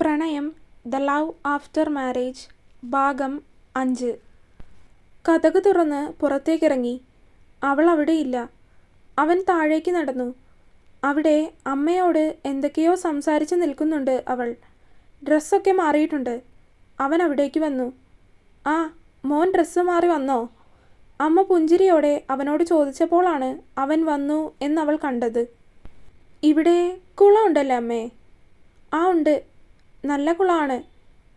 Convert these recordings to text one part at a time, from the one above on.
പ്രണയം the love after marriage ഭാഗം അഞ്ച്. കതക് തുറന്ന് പുറത്തേക്കിറങ്ങി. അവൾ അവിടെയില്ല. അവൻ താഴേക്ക് നടന്നു. അവിടെ അമ്മയോട് എന്തൊക്കെയോ സംസാരിച്ച് നിൽക്കുന്നുണ്ട് അവൾ. ഡ്രസ്സൊക്കെ മാറിയിട്ടുണ്ട്. അവൻ അവിടേക്ക് വന്നു. ആ മോൻ ഡ്രസ്സ് മാറി വന്നോ? അമ്മ പുഞ്ചിരിയോടെ അവനോട് ചോദിച്ചപ്പോഴാണ് അവൻ വന്നു എന്നവൾ കണ്ടത്. ഇവിടെ കുളമുണ്ടല്ലേ അമ്മേ? ആ ഉണ്ട്. നല്ല കുളമാണ്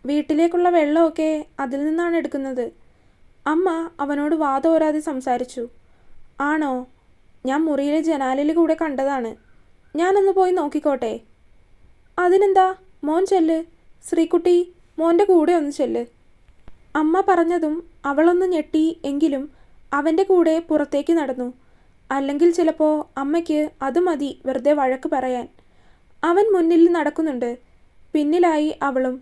വീട്ടിലേക്കുള്ള വെള്ളമൊക്കെ അതിൽ നിന്നാണ് എടുക്കുന്നത്. അമ്മ അവനോട് വാതോരാതെ സംസാരിച്ചു. ആണോ? ഞാൻ മുറിയിലെ ജനാലിൽ കൂടെ കണ്ടതാണ്. ഞാനൊന്ന് പോയി നോക്കിക്കോട്ടെ. അതിനെന്താ? മോൻ ചെല്ല്. ശ്രീകുട്ടി മോന്റെ കൂടെ ഒന്ന് ചെല്ല്. അമ്മ പറഞ്ഞതും അവളൊന്ന് ഞെട്ടി എങ്കിലും അവന്റെ കൂടെ പുറത്തേക്ക് നടന്നു. അല്ലെങ്കിൽ ചിലപ്പോൾ അമ്മയ്ക്ക് അത് മതി വെറുതെ വഴക്ക് പറയാൻ. അവൻ മുന്നിൽ നടക്കുന്നുണ്ട്. പിന്നിലായി അവളും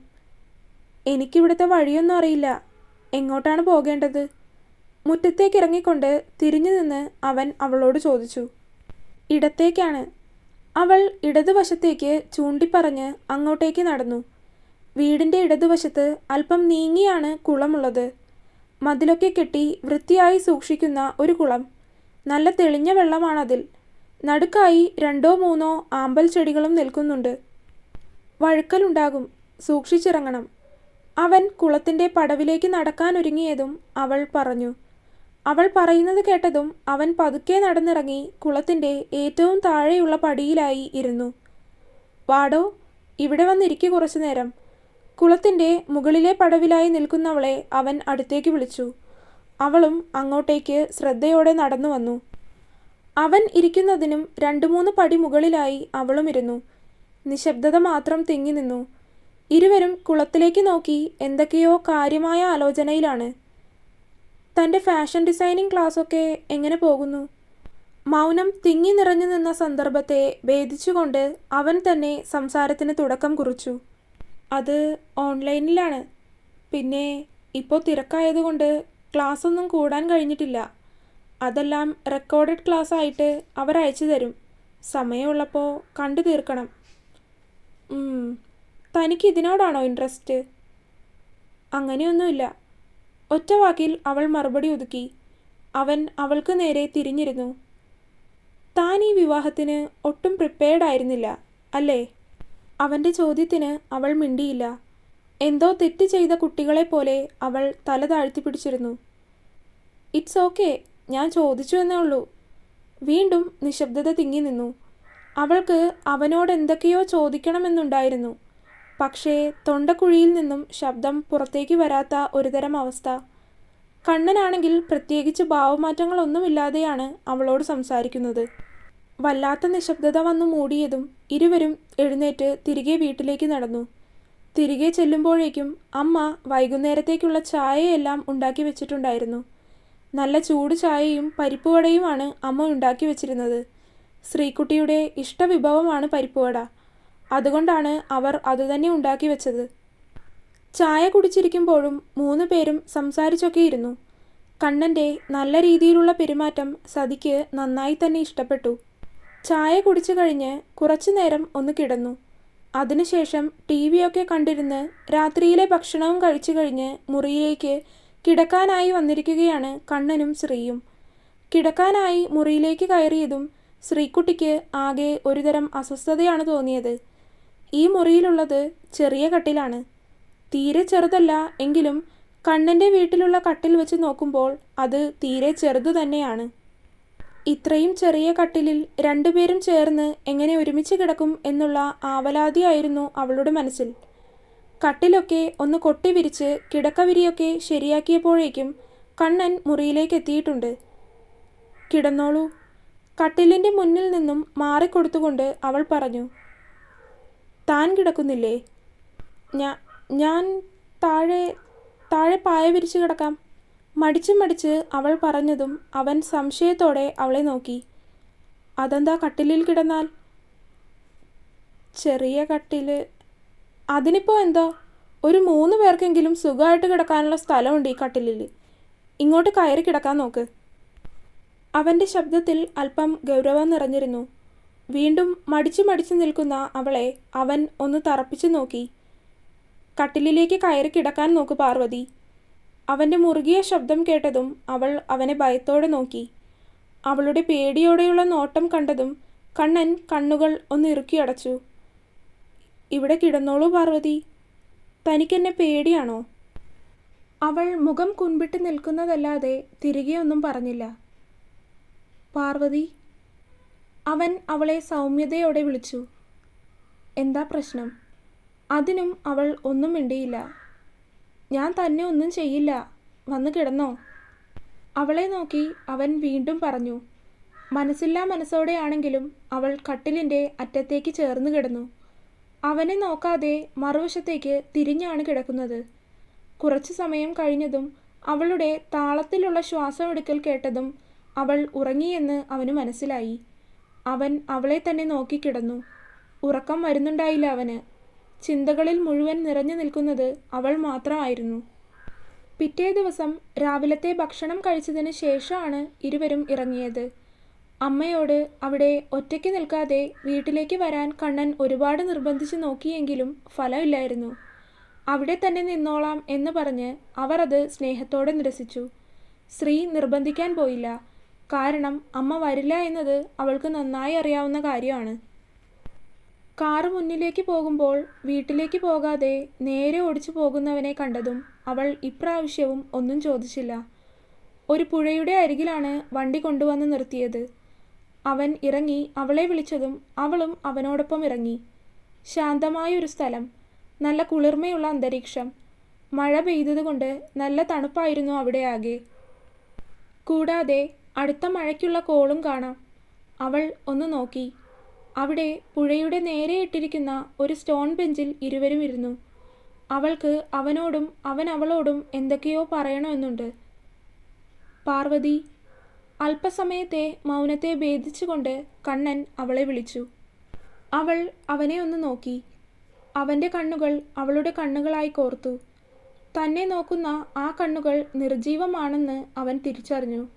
എനിക്കിവിടുത്തെ വഴിയൊന്നും അറിയില്ല. എങ്ങോട്ടാണ് പോകേണ്ടത്? മുറ്റത്തേക്ക് ഇറങ്ങിക്കൊണ്ട് തിരിഞ്ഞു നിന്ന് അവൻ അവളോട് ചോദിച്ചു. ഇടത്തേക്കാണ്. അവൾ ഇടതുവശത്തേക്ക് ചൂണ്ടിപ്പറഞ്ഞ് അങ്ങോട്ടേക്ക് നടന്നു. വീടിന്റെ ഇടതുവശത്ത് അല്പം നീങ്ങിയാണ് കുളമുള്ളത്. മതിലൊക്കെ കെട്ടി വൃത്തിയായി സൂക്ഷിക്കുന്ന ഒരു കുളം. നല്ല തെളിഞ്ഞ വെള്ളമാണതിൽ. നടുക്കായി രണ്ടോ മൂന്നോ ആമ്പൽ ചെടികളും നിൽക്കുന്നുണ്ട്. വഴുക്കലുണ്ടാകും. സൂക്ഷിച്ചിറങ്ങണം. അവൻ കുളത്തിന്റെ പടവിലേക്ക് നടക്കാനൊരുങ്ങിയതും അവൾ പറഞ്ഞു. അവൾ പറയുന്നത് കേട്ടതും അവൻ പതുക്കെ നടന്നിറങ്ങി കുളത്തിന്റെ ഏറ്റവും താഴെയുള്ള പടിയിലായി ഇരുന്നു. വാടോ ഇവിടെ വന്നിരിക്കു കുറച്ചു നേരം. കുളത്തിന്റെ മുകളിലെ പടവിലായി നിൽക്കുന്നവളെ അവൻ അടുത്തേക്ക് വിളിച്ചു. അവളും അങ്ങോട്ടേക്ക് ശ്രദ്ധയോടെ നടന്നു വന്നു അവൻ ഇരിക്കുന്നതിനും രണ്ടു മൂന്ന് പടി മുകളിലായി അവളും ഇരുന്നു. നിശബ്ദത മാത്രം തിങ്ങി നിന്നു. ഇരുവരും കുളത്തിലേക്ക് നോക്കി എന്തൊക്കെയോ കാര്യമായ ആലോചനയിലാണ്. തന്റെ ഫാഷൻ ഡിസൈനിങ് ക്ലാസ്സൊക്കെ എങ്ങനെ പോകുന്നു? മൗനം തിങ്ങി നിറഞ്ഞു നിന്ന സന്ദർഭത്തെ ഭേദിച്ചുകൊണ്ട് അവൻ തന്നെ സംസാരത്തിന് തുടക്കം കുറിച്ചു. അത് ഓൺലൈനിലാണ്. പിന്നെ ഇപ്പോൾ തിരക്കായതുകൊണ്ട് ക്ലാസ്സൊന്നും കൂടാൻ കഴിഞ്ഞിട്ടില്ല. അതെല്ലാം റെക്കോർഡഡ് ക്ലാസ് ആയിട്ട് അവർ അയച്ചു തരും. സമയമുള്ളപ്പോൾ കണ്ടു തീർക്കണം. തനിക്ക് ഇതിനോടാണോ ഇൻട്രസ്റ്റ് അങ്ങനെയൊന്നുമില്ല. ഒറ്റ വാക്കിൽ അവൾ മറുപടി ഒതുക്കി. അവൻ അവൾക്ക് നേരെ തിരിഞ്ഞിരുന്നു. താൻ ഈ വിവാഹത്തിന് ഒട്ടും പ്രിപ്പയർഡ് ആയിരുന്നില്ല അല്ലേ? അവന്റെ ചോദ്യത്തിന് അവൾ മിണ്ടിയില്ല. എന്തോ തെറ്റ് ചെയ്ത കുട്ടികളെ പോലെ അവൾ തല താഴ്ത്തി പിടിച്ചിരുന്നു. ഇറ്റ്സ് ഓക്കെ ഞാൻ ചോദിച്ചു എന്നേ ഉള്ളൂ. വീണ്ടും നിശബ്ദത തിങ്ങി നിന്നു. അവൾക്ക് അവനോട് എന്തൊക്കെയോ ചോദിക്കണമെന്നുണ്ടായിരുന്നു. പക്ഷേ തൊണ്ടക്കുഴിയിൽ നിന്നും ശബ്ദം പുറത്തേക്ക് വരാത്ത ഒരുതരം അവസ്ഥ. കണ്ണനാണെങ്കിൽ പ്രത്യേകിച്ച് ഭാവമാറ്റങ്ങളൊന്നുമില്ലാതെയാണ് അവളോട് സംസാരിക്കുന്നത്. വല്ലാത്ത നിശബ്ദത വന്നു മൂടിയതും ഇരുവരും എഴുന്നേറ്റ് തിരികെ വീട്ടിലേക്ക് നടന്നു. തിരികെ ചെല്ലുമ്പോഴേക്കും അമ്മ വൈകുന്നേരത്തേക്കുള്ള ചായയെല്ലാം ഉണ്ടാക്കി വെച്ചിട്ടുണ്ടായിരുന്നു. നല്ല ചൂട് ചായയും പരിപ്പുവടയുമാണ് അമ്മ ഉണ്ടാക്കി വെച്ചിരുന്നത്. ശ്രീകുട്ടിയുടെ ഇഷ്ടവിഭവമാണ് പരിപ്പുവട. അതുകൊണ്ടാണ് അവർ അതുതന്നെ ഉണ്ടാക്കി വെച്ചത്. ചായ കുടിച്ചിരിക്കുമ്പോഴും മൂന്ന് പേരും സംസാരിച്ചൊക്കെ ഇരുന്നു കണ്ണന്റെ നല്ല രീതിയിലുള്ള പെരുമാറ്റം സതിക്ക് നന്നായി തന്നെ ഇഷ്ടപ്പെട്ടു. ചായ കുടിച്ചു കഴിഞ്ഞ് കുറച്ചു നേരം ഒന്ന് കിടന്നു. അതിനുശേഷം ടി വിയൊക്കെ കണ്ടിരുന്ന് രാത്രിയിലെ ഭക്ഷണവും കഴിച്ചു കഴിഞ്ഞ് മുറിയിലേക്ക് കിടക്കാനായി വന്നിരിക്കുകയാണ് കണ്ണനും ശ്രീയും. കിടക്കാനായി മുറിയിലേക്ക് കയറിയതും ശ്രീക്കുട്ടിക്ക് ആകെ ഒരുതരം അസ്വസ്ഥതയാണ് തോന്നിയത്. ഈ മുറിയിലുള്ളത് ചെറിയ കട്ടിലാണ്. തീരെ ചെറുതല്ല എങ്കിലും കണ്ണന്റെ വീട്ടിലുള്ള കട്ടിൽ വെച്ച് നോക്കുമ്പോൾ അത് തീരെ ചെറുതു തന്നെയാണ്. ഇത്രയും ചെറിയ കട്ടിലിൽ രണ്ടുപേരും ചേർന്ന് എങ്ങനെ ഒരുമിച്ച് കിടക്കും എന്നുള്ള ആവലാതിയായിരുന്നു അവളുടെ മനസ്സിൽ. കട്ടിലൊക്കെ ഒന്ന് കൊട്ടി വിരിച്ച് കിടക്കവിരിയൊക്കെ ശരിയാക്കിയപ്പോഴേക്കും കണ്ണൻ മുറിയിലേക്ക് എത്തിയിട്ടുണ്ട്. കിടന്നോളൂ കട്ടിലിന്റെ മുന്നിൽ നിന്നും മാറിക്കൊടുത്തുകൊണ്ട് അവൾ പറഞ്ഞു താൻ കിടക്കുന്നില്ലേ? ഞാൻ താഴെ താഴെ പായ വിരിച്ച് കിടക്കാം. മടിച്ചു മടിച്ച് അവൾ പറഞ്ഞതും അവൻ സംശയത്തോടെ അവളെ നോക്കി. അതെന്താ കട്ടിലിൽ കിടന്നാൽ? ചെറിയ കട്ടിൽ അതിനിപ്പോൾ എന്തോ? ഒരു മൂന്ന് പേർക്കെങ്കിലും സുഖമായിട്ട് കിടക്കാനുള്ള സ്ഥലമുണ്ട് ഈ കട്ടിലിൽ ഇങ്ങോട്ട് കയറി കിടക്കാൻ നോക്ക്. അവന്റെ ശബ്ദത്തിൽ അല്പം ഗൗരവം നിറഞ്ഞിരുന്നു. വീണ്ടും മടിച്ചു മടിച്ചു നിൽക്കുന്ന അവളെ അവൻ ഒന്ന് തറപ്പിച്ചു നോക്കി. കട്ടിലിലേക്ക് കയറി കിടക്കാൻ നോക്കു പാർവതി. അവന്റെ മുറുകിയ ശബ്ദം കേട്ടതും അവൾ അവനെ ഭയത്തോടെ നോക്കി. അവളുടെ പേടിയോടെയുള്ള നോട്ടം കണ്ടതും കണ്ണൻ കണ്ണുകൾ ഒന്ന് ഇറുക്കി അടച്ചു. ഇവിടെ കിടന്നോളൂ പാർവതി. തനിക്കെന്നെ പേടിയാണോ? അവൾ മുഖം കുൻപിട്ട് നിൽക്കുന്നതല്ലാതെ തിരികെ ഒന്നും പറഞ്ഞില്ല. പാർവതി. അവൻ അവളെ സൗമ്യതയോടെ വിളിച്ചു. എന്താ പ്രശ്നം? അതിനും അവൾ ഒന്നും മിണ്ടിയില്ല. ഞാൻ തന്നെ ഒന്നും ചെയ്യില്ല. വന്ന് കിടന്നോ? അവളെ നോക്കി അവൻ വീണ്ടും പറഞ്ഞു. മനസ്സില്ലാ മനസ്സോടെയാണെങ്കിലും അവൾ കട്ടിലിന്റെ അറ്റത്തേക്ക് ചേർന്ന് കിടന്നു. അവനെ നോക്കാതെ മറുവശത്തേക്ക് തിരിഞ്ഞാണ് കിടക്കുന്നത്. കുറച്ചു സമയം കഴിഞ്ഞതും അവളുടെ താളത്തിലുള്ള ശ്വാസമെടുക്കൽ കേട്ടതും അവൾ ഉറങ്ങിയെന്ന് അവന് മനസ്സിലായി. അവൻ അവളെ തന്നെ നോക്കിക്കിടന്നു ഉറക്കം വരുന്നുണ്ടായില്ല അവന്. ചിന്തകളിൽ മുഴുവൻ നിറഞ്ഞു നിൽക്കുന്നത് അവൾ മാത്രമായിരുന്നു. പിറ്റേ ദിവസം രാവിലത്തെ ഭക്ഷണം കഴിച്ചതിന് ശേഷമാണ് ഇരുവരും ഇറങ്ങിയത്. അമ്മയോട് അവിടെ ഒറ്റയ്ക്ക് നിൽക്കാതെ വീട്ടിലേക്ക് വരാൻ കണ്ണൻ ഒരുപാട് നിർബന്ധിച്ച് നോക്കിയെങ്കിലും ഫലമില്ലായിരുന്നു. അവിടെ തന്നെ നിന്നോളാം എന്ന് പറഞ്ഞ് അവർ അത് സ്നേഹത്തോടെ നിരസിച്ചു. ശ്രീ നിർബന്ധിക്കാൻ പോയില്ല. കാരണം അമ്മ വരില്ല എന്നത് അവൾക്ക് നന്നായി അറിയാവുന്ന കാര്യമാണ്. കാറ് മുന്നിലേക്ക് പോകുമ്പോൾ വീട്ടിലേക്ക് പോകാതെ നേരെ ഓടിച്ചു പോകുന്നവനെ കണ്ടതും അവൾ ഇപ്രാവശ്യവും ഒന്നും ചോദിച്ചില്ല. ഒരു പുഴയുടെ അരികിലാണ് വണ്ടി കൊണ്ടുവന്ന് നിർത്തിയത്. അവൻ ഇറങ്ങി അവളെ വിളിച്ചതും അവളും അവനോടൊപ്പം ഇറങ്ങി. ശാന്തമായ ഒരു സ്ഥലം നല്ല കുളിർമയുള്ള അന്തരീക്ഷം മഴ പെയ്തതുകൊണ്ട് നല്ല തണുപ്പായിരുന്നു അവിടെ ആകെ. കൂടാതെ അടുത്ത മഴയ്ക്കുള്ള കോളും കാണാം. അവൾ ഒന്ന് നോക്കി. അവിടെ പുഴയുടെ നേരെ ഇട്ടിരിക്കുന്ന ഒരു സ്റ്റോൺ ബെഞ്ചിൽ ഇരുവരും ഇരുന്നു. അവൾക്ക് അവനോടും അവൻ അവളോടും എന്തൊക്കെയോ പറയണമെന്നുണ്ട്. പാർവതി അല്പസമയത്തെ മൗനത്തെ ഭേദിച്ചുകൊണ്ട് കണ്ണൻ അവളെ വിളിച്ചു. അവൾ അവനെ ഒന്ന് നോക്കി. അവന്റെ കണ്ണുകൾ അവളുടെ കണ്ണുകളായി കോർത്തു. തന്നെ നോക്കുന്ന ആ കണ്ണുകൾ നിർജീവമാണെന്ന് അവൻ തിരിച്ചറിഞ്ഞു.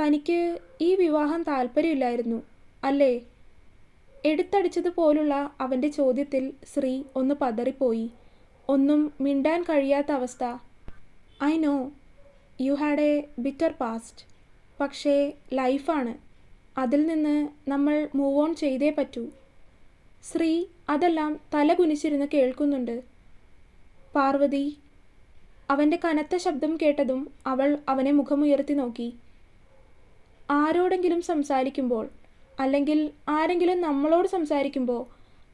തനിക്ക് ഈ വിവാഹം താല്പര്യമില്ലായിരുന്നു അല്ലേ? എടുത്തടിച്ചതുപോലുള്ള അവന്റെ ചോദ്യത്തിൽ ശ്രീ ഒന്ന് പതറിപ്പോയി. ഒന്നും മിണ്ടാൻ കഴിയാത്ത അവസ്ഥ. I know you had a bitter past. പക്ഷേ ലൈഫാണ്. അതിൽ നിന്ന് നമ്മൾ മൂവ് ഓൺ ചെയ്തേ പറ്റൂ. ശ്രീ അതെല്ലാം തല കുനിച്ചിരുന്ന് കേൾക്കുന്നുണ്ട്. പാർവതി അവന്റെ കനത്ത ശബ്ദം കേട്ടതും അവൾ അവനെ മുഖമുയർത്തി നോക്കി. ആരോടെങ്കിലും സംസാരിക്കുമ്പോൾ അല്ലെങ്കിൽ ആരെങ്കിലും നമ്മളോട് സംസാരിക്കുമ്പോൾ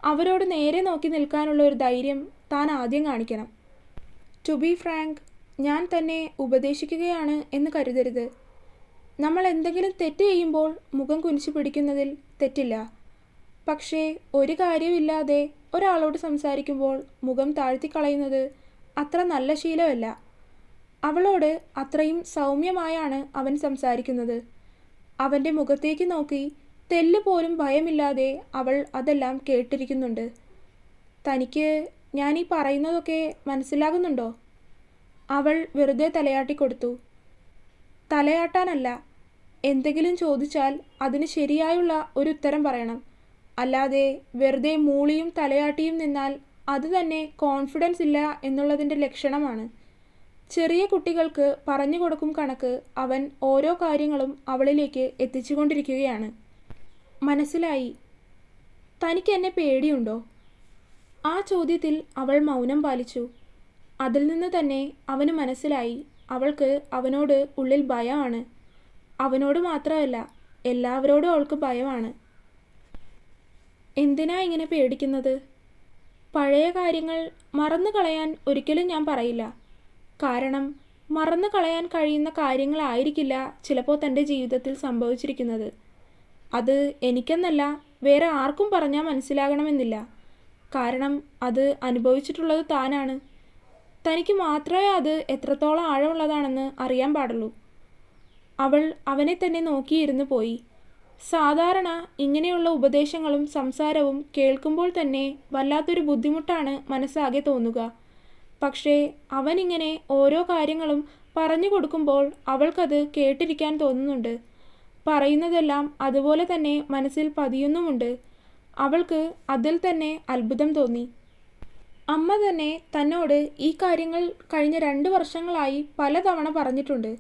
അവരോട് നേരെ നോക്കി നിൽക്കാനുള്ള ഒരു ധൈര്യം താൻ ആദ്യം കാണിക്കണം. ടു ബി ഫ്രാങ്ക് ഞാൻ തന്നെ ഉപദേശിക്കുകയാണ് എന്ന് കരുതരുത്. നമ്മൾ എന്തെങ്കിലും തെറ്റ് ചെയ്യുമ്പോൾ മുഖം കുനിച്ചു പിടിക്കുന്നതിൽ തെറ്റില്ല. പക്ഷേ ഒരു കാര്യമില്ലാതെ ഒരാളോട് സംസാരിക്കുമ്പോൾ മുഖം താഴ്ത്തിക്കളയുന്നത് അത്ര നല്ല ശീലമല്ല. അവളോട് അത്രയും സൗമ്യമായാണ് അവൻ സംസാരിക്കുന്നത്. അവന്റെ മുഖത്തേക്ക് നോക്കി തെല്ല് പോലും ഭയമില്ലാതെ അവൾ അതെല്ലാം കേട്ടിരിക്കുന്നുണ്ട്. തനിക്ക് ഞാൻ ഈ പറയുന്നതൊക്കെ മനസ്സിലാകുന്നുണ്ടോ? അവൾ വെറുതെ തലയാട്ടി കൊടുത്തു. തലയാട്ടാനല്ല എന്തെങ്കിലും ചോദിച്ചാൽ അതിന് ശരിയായുള്ള ഒരു ഉത്തരം പറയണം. അല്ലാതെ വെറുതെ മൂളിയും തലയാട്ടിയും നിന്നാൽ അത് തന്നെ കോൺഫിഡൻസ് ഇല്ല എന്നുള്ളതിന്റെ ലക്ഷണമാണ്. ചെറിയ കുട്ടികൾക്ക് പറഞ്ഞു കൊടുക്കും കണക്ക് അവൻ ഓരോ കാര്യങ്ങളും അവളിലേക്ക് എത്തിച്ചുകൊണ്ടിരിക്കുകയാണ്. മനസ്സിലായി? തനിക്ക് എന്നെ പേടിയുണ്ടോ? ആ ചോദ്യത്തിൽ അവൾ മൗനം പാലിച്ചു. അതിൽ നിന്ന് തന്നെ അവന് മനസ്സിലായി അവൾക്ക് അവനോട് ഉള്ളിൽ ഭയമാണ്. അവനോട് മാത്രമല്ല എല്ലാവരോടും അവൾക്ക് ഭയമാണ്. എന്തിനാ ഇങ്ങനെ പേടിക്കുന്നത്? പഴയ കാര്യങ്ങൾ മറന്നു കളയാൻ ഒരിക്കലും ഞാൻ പറയില്ല. കാരണം മറന്നു കളയാൻ കഴിയുന്ന കാര്യങ്ങളായിരിക്കില്ല ചിലപ്പോൾ തന്റെ ജീവിതത്തിൽ സംഭവിച്ചിരിക്കുന്നത്. അത് എനിക്കെന്നല്ല വേറെ ആർക്കും പറഞ്ഞാൽ മനസ്സിലാകണമെന്നില്ല. കാരണം അത് അനുഭവിച്ചിട്ടുള്ളത് താനാണ്. തനിക്ക് മാത്രമേ അത് എത്രത്തോളം ആഴമുള്ളതാണെന്ന് അറിയാൻ പാടുള്ളൂ. അവൾ അവനെ തന്നെ നോക്കിയിരുന്നു പോയി. സാധാരണ ഇങ്ങനെയുള്ള ഉപദേശങ്ങളും സംസാരവും കേൾക്കുമ്പോൾ തന്നെ വല്ലാത്തൊരു ബുദ്ധിമുട്ടാണ് മനസ്സാകെ തോന്നുക. പക്ഷേ അവനിങ്ങനെ ഓരോ കാര്യങ്ങളും പറഞ്ഞു കൊടുക്കുമ്പോൾ അവൾക്കത് കേട്ടിരിക്കാൻ തോന്നുന്നുണ്ട്. പറയുന്നതെല്ലാം അതുപോലെ തന്നെ മനസ്സിൽ പതിയുന്നുമുണ്ട്. അവൾക്ക് അതിൽ തന്നെ അത്ഭുതം തോന്നി. അമ്മ തന്നെ തന്നോട് ഈ കാര്യങ്ങൾ കഴിഞ്ഞ രണ്ട് വർഷങ്ങളായി പലതവണ പറഞ്ഞിട്ടുണ്ട്.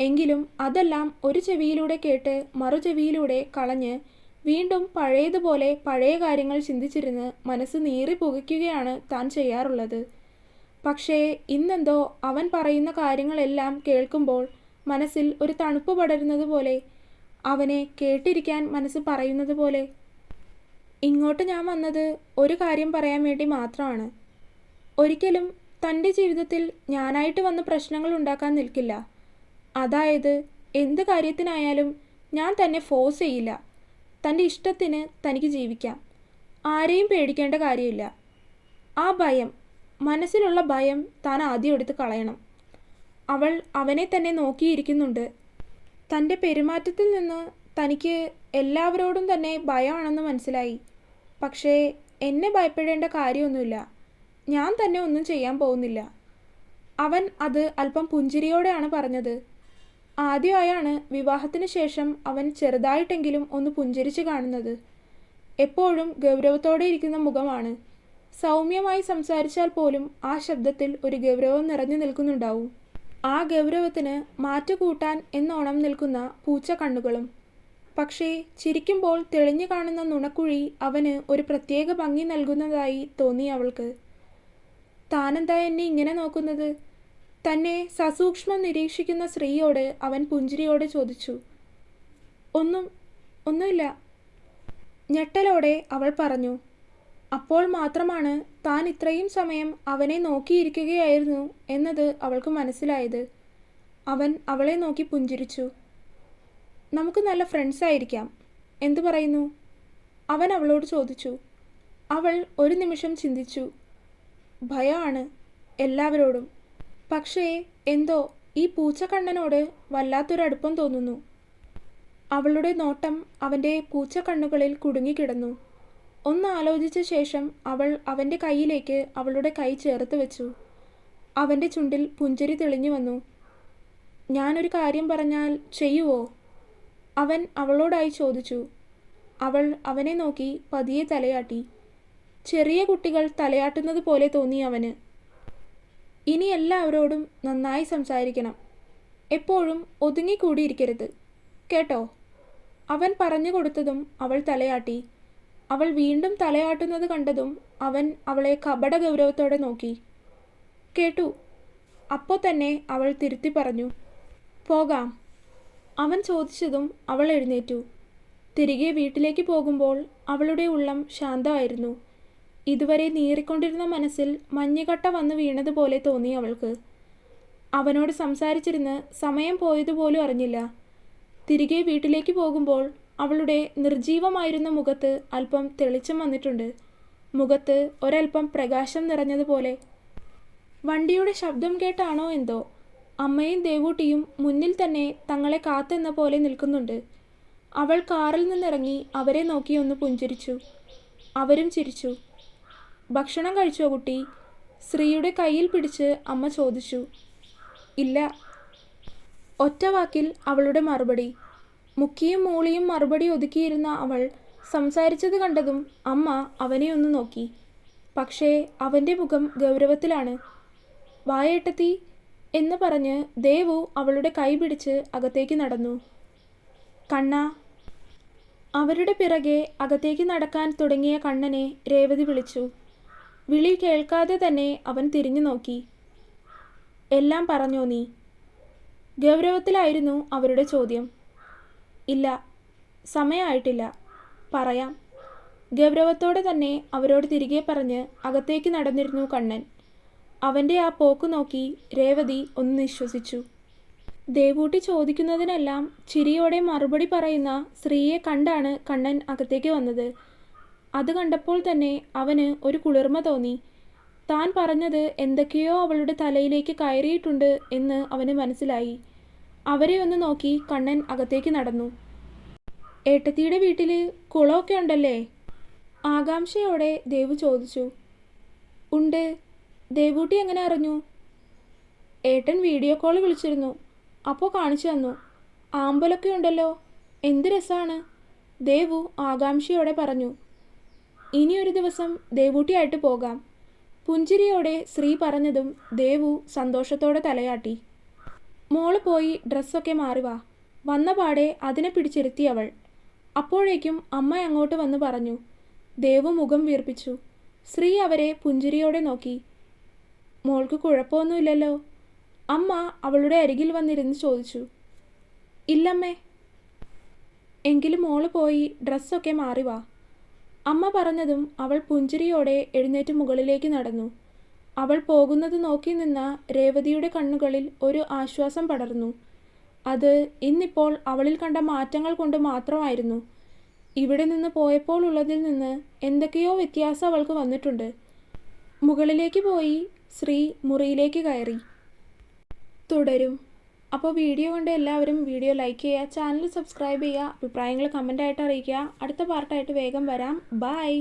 എങ്കിലും അതെല്ലാം ഒരു ചെവിയിലൂടെ കേട്ട് മറു ചെവിയിലൂടെ കളഞ്ഞ് വീണ്ടും പഴയതുപോലെ പഴയ കാര്യങ്ങൾ ചിന്തിച്ചിരുന്ന് മനസ്സ് നീറി പുകയ്ക്കുകയാണ് താൻ ചെയ്യാറുള്ളത്. പക്ഷേ ഇന്നെന്തോ അവൻ പറയുന്ന കാര്യങ്ങളെല്ലാം കേൾക്കുമ്പോൾ മനസ്സിൽ ഒരു തണുപ്പ് പടരുന്നത് പോലെ അവനെ കേട്ടിരിക്കാൻ മനസ്സ് പറയുന്നത് പോലെ. ഇങ്ങോട്ട് ഞാൻ വന്നത് ഒരു കാര്യം പറയാൻ വേണ്ടി മാത്രമാണ്. ഒരിക്കലും തന്റെ ജീവിതത്തിൽ ഞാനായിട്ട് വന്ന പ്രശ്നങ്ങൾ ഉണ്ടാക്കാൻ നിൽക്കില്ല. അതായത് എന്ത് കാര്യത്തിനായാലും ഞാൻ തന്നെ ഫോഴ്സ് ചെയ്യില്ല. തന്റെ ഇഷ്ടത്തിന് തനിക്ക് ജീവിക്കാം. ആരെയും പേടിക്കേണ്ട കാര്യമില്ല. ആ ഭയം മനസ്സിലുള്ള ഭയം താൻ ആദ്യം എടുത്ത് കളയണം. അവൾ അവനെ തന്നെ നോക്കിയിരിക്കുന്നുണ്ട്. തന്റെ പെരുമാറ്റത്തിൽ നിന്ന് തനിക്ക് എല്ലാവരോടും തന്നെ ഭയമാണെന്ന് മനസ്സിലായി. പക്ഷേ എന്നെ ഭയപ്പെടേണ്ട കാര്യമൊന്നുമില്ല. ഞാൻ തന്നെ ഒന്നും ചെയ്യാൻ പോകുന്നില്ല. അവൻ അത് അല്പം പുഞ്ചിരിയോടെയാണ് പറഞ്ഞത്. ആദ്യമായാണ് വിവാഹത്തിന് ശേഷം അവൻ ചെറുതായിട്ടെങ്കിലും ഒന്ന് പുഞ്ചിരിച്ച് കാണുന്നത്. എപ്പോഴും ഗൗരവത്തോടെ ഇരിക്കുന്ന മുഖമാണ്. സൗമ്യമായി സംസാരിച്ചാൽ പോലും ആ ശബ്ദത്തിൽ ഒരു ഗൗരവം നിറഞ്ഞു നിൽക്കുന്നുണ്ടാവും. ആ ഗൗരവത്തിന് മാറ്റുകൂട്ടാൻ എന്നോണം നിൽക്കുന്ന പൂച്ച കണ്ണുകളും പക്ഷേ ചിരിക്കുമ്പോൾ തെളിഞ്ഞു കാണുന്ന നുണക്കുഴി അവന് ഒരു പ്രത്യേക ഭംഗി നൽകുന്നതായി തോന്നി അവൾക്ക്. താനെന്താ എന്നെ ഇങ്ങനെ നോക്കുന്നത്? തന്നെ സസൂക്ഷ്മം നിരീക്ഷിക്കുന്ന സ്ത്രീയോട് അവൻ പുഞ്ചിരിയോട് ചോദിച്ചു. ഒന്നും ഒന്നുമില്ല. ഞെട്ടലോടെ അവൾ പറഞ്ഞു. അപ്പോൾ മാത്രമാണ് താൻ ഇത്രയും സമയം അവനെ നോക്കിയിരിക്കുകയായിരുന്നു എന്നത് അവൾക്ക് മനസ്സിലായത്. അവൻ അവളെ നോക്കി പുഞ്ചിരിച്ചു. നമുക്ക് നല്ല ഫ്രണ്ട്സ് ആയിരിക്കാം. എന്തു പറയുന്നു? അവൻ അവളോട് ചോദിച്ചു. അവൾ ഒരു നിമിഷം ചിന്തിച്ചു. ഭയമാണ് എല്ലാവരോടും. പക്ഷേ എന്തോ ഈ പൂച്ചക്കണ്ണനോട് വല്ലാത്തൊരടുപ്പം തോന്നുന്നു. അവളുടെ നോട്ടം അവന്റെ പൂച്ചക്കണ്ണുകളിൽ കുടുങ്ങിക്കിടന്നു. ഒന്ന് ആലോചിച്ച ശേഷം അവൾ അവന്റെ കൈയിലേക്ക് അവളുടെ കൈ ചേർത്ത് വെച്ചു. അവന്റെ ചുണ്ടിൽ പുഞ്ചിരി തെളിഞ്ഞു വന്നു. ഞാനൊരു കാര്യം പറഞ്ഞാൽ ചെയ്യുവോ? അവൻ അവളോടായി ചോദിച്ചു. അവൾ അവനെ നോക്കി പതിയെ തലയാട്ടി. ചെറിയ കുട്ടികൾ തലയാട്ടുന്നത് പോലെ തോന്നി അവന്. ഇനി എല്ലാവരോടും നന്നായി സംസാരിക്കണം. എപ്പോഴും ഒതുങ്ങിക്കൂടിയിരിക്കരുത്. കേട്ടോ? അവൻ പറഞ്ഞു കൊടുത്തതും അവൾ തലയാട്ടി. അവൾ വീണ്ടും തലയാട്ടുന്നത് കണ്ടതും അവൻ അവളെ കപട ഗൗരവത്തോടെ നോക്കി. കേട്ടു. അപ്പോൾ തന്നെ അവൾ തിരുത്തി പറഞ്ഞു. പോകാം. അവൻ ചോദിച്ചതും അവൾ എഴുന്നേറ്റു. തിരികെ വീട്ടിലേക്ക് പോകുമ്പോൾ അവളുടെ ഉള്ളം ശാന്തമായിരുന്നു. ഇതുവരെ നീറിക്കൊണ്ടിരുന്ന മനസ്സിൽ മഞ്ഞുകട്ട വന്ന് വീണതുപോലെ തോന്നി അവൾക്ക്. അവനോട് സംസാരിച്ചിരുന്ന് സമയം പോയതുപോലും അറിഞ്ഞില്ല. തിരികെ വീട്ടിലേക്ക് പോകുമ്പോൾ അവളുടെ നിർജീവമായിരുന്ന മുഖത്ത് അല്പം തെളിച്ചം വന്നിട്ടുണ്ട്. മുഖത്ത് ഒരൽപ്പം പ്രകാശം നിറഞ്ഞതുപോലെ. വണ്ടിയുടെ ശബ്ദം കേട്ടാണോ എന്തോ? അമ്മയും ദേവൂട്ടിയും മുന്നിൽ തന്നെ തങ്ങളെ കാത്തെന്ന പോലെ നിൽക്കുന്നുണ്ട്. അവൾ കാറിൽ നിന്നിറങ്ങി അവരെ നോക്കി ഒന്ന് പുഞ്ചിരിച്ചു. അവരും ചിരിച്ചു. ഭക്ഷണം കഴിച്ചോ കുട്ടി? ശ്രീയുടെ കയ്യിൽ പിടിച്ച് അമ്മ ചോദിച്ചു. ഇല്ല. ഒറ്റവാക്കിൽ അവളുടെ മറുപടി. മുക്കിയും മൂളിയും മറുപടി ഒതുക്കിയിരുന്ന അവൾ സംസാരിച്ചത് കണ്ടതും അമ്മ അവനെ ഒന്ന് നോക്കി. പക്ഷേ അവന്റെ മുഖം ഗൗരവത്തിലാണ്. വായേട്ടത്തി എന്ന് പറഞ്ഞ് ദേവു അവളുടെ കൈ പിടിച്ച് അകത്തേക്ക് നടന്നു. കണ്ണ. അവരുടെ പിറകെ അകത്തേക്ക് നടക്കാൻ തുടങ്ങിയ കണ്ണനെ രേവതി വിളിച്ചു. വിളി കേൾക്കാതെ തന്നെ അവൻ തിരിഞ്ഞു നോക്കി. എല്ലാം പറഞ്ഞോ നീ? ഗൗരവത്തിലായിരുന്നു അവരുടെ ചോദ്യം. ഇല്ല. സമയമായിട്ടില്ല പറയാം. ഗൗരവത്തോടെ തന്നെ അവരോട് തിരികെ പറഞ്ഞ് അകത്തേക്ക് നടന്നിരുന്നു കണ്ണൻ. അവന്റെ ആ പോക്ക് നോക്കി രേവതി ഒന്ന് നിശ്വസിച്ചു. ദേവൂട്ടി ചോദിക്കുന്നതിനെല്ലാം ചിരിയോടെ മറുപടി പറയുന്ന സ്ത്രീയെ കണ്ടാണ് കണ്ണൻ അകത്തേക്ക് വന്നത്. അത് കണ്ടപ്പോൾ തന്നെ അവന് ഒരു കുളിർമ തോന്നി. താൻ പറഞ്ഞത് എന്തൊക്കെയോ അവളുടെ തലയിലേക്ക് കയറിയിട്ടുണ്ട് എന്ന് അവന് മനസ്സിലായി. അവരെ ഒന്ന് നോക്കി കണ്ണൻ അകത്തേക്ക് നടന്നു. ഏട്ടത്തിയുടെ വീട്ടിൽ കുളമൊക്കെ ഉണ്ടല്ലേ? ആകാംക്ഷയോടെ ദേവു ചോദിച്ചു. ഉണ്ട്. ദേവൂട്ടി എങ്ങനെ അറിഞ്ഞു? ഏട്ടൻ വീഡിയോ കോൾ വിളിച്ചിരുന്നു. അപ്പോൾ കാണിച്ചു തന്നു. ആമ്പലൊക്കെ ഉണ്ടല്ലോ. എന്ത് രസമാണ് ദേവു ആകാംക്ഷയോടെ പറഞ്ഞു. ഇനിയൊരു ദിവസം ദേവൂട്ടിയായിട്ട് പോകാം. പുഞ്ചിരിയോടെ ശ്രീ പറഞ്ഞതും ദേവു സന്തോഷത്തോടെ തലയാട്ടി. മോൾ പോയി ഡ്രസ്സൊക്കെ മാറി വാ. വന്ന പാടെ അതിനെ പിടിച്ചിരുത്തി അവൾ. അപ്പോഴേക്കും അമ്മ അങ്ങോട്ട് വന്ന് പറഞ്ഞു. ദേവു മുഖം വീർപ്പിച്ചു. ശ്രീ അവരെ പുഞ്ചിരിയോടെ നോക്കി. മോൾക്ക് കുഴപ്പമൊന്നുമില്ലല്ലോ? അമ്മ അവളുടെ അരികിൽ വന്നിരുന്ന് ചോദിച്ചു. ഇല്ലമ്മേ. എങ്കിലും മോൾ പോയി ഡ്രസ്സൊക്കെ മാറി വാ. അമ്മ പറഞ്ഞതും അവൾ പുഞ്ചിരിയോടെ എഴുന്നേറ്റ് മുകളിലേക്ക് നടന്നു. അവൾ പോകുന്നത് നോക്കി നിന്ന രേവതിയുടെ കണ്ണുകളിൽ ഒരു ആശ്വാസം പടർന്നു. അത് ഇന്നിപ്പോൾ അവളിൽ കണ്ട മാറ്റങ്ങൾ കൊണ്ട് മാത്രമായിരുന്നു. ഇവിടെ നിന്ന് പോയപ്പോൾ ഉള്ളതിൽ നിന്ന് എന്തൊക്കെയോ വ്യത്യാസം അവൾക്ക് വന്നിട്ടുണ്ട്. മുകളിലേക്ക് പോയി ശ്രീ മുറിയിലേക്ക് കയറി. തുടരും. അപ്പോൾ വീഡിയോ കണ്ട് എല്ലാവരും വീഡിയോ ലൈക്ക് ചെയ്യുക ചാനൽ സബ്സ്ക്രൈബ് ചെയ്യുക അഭിപ്രായങ്ങൾ കമന്റായിട്ട് അറിയിക്കുക. അടുത്ത പാർട്ടായിട്ട് വേഗം വരാം. ബായ്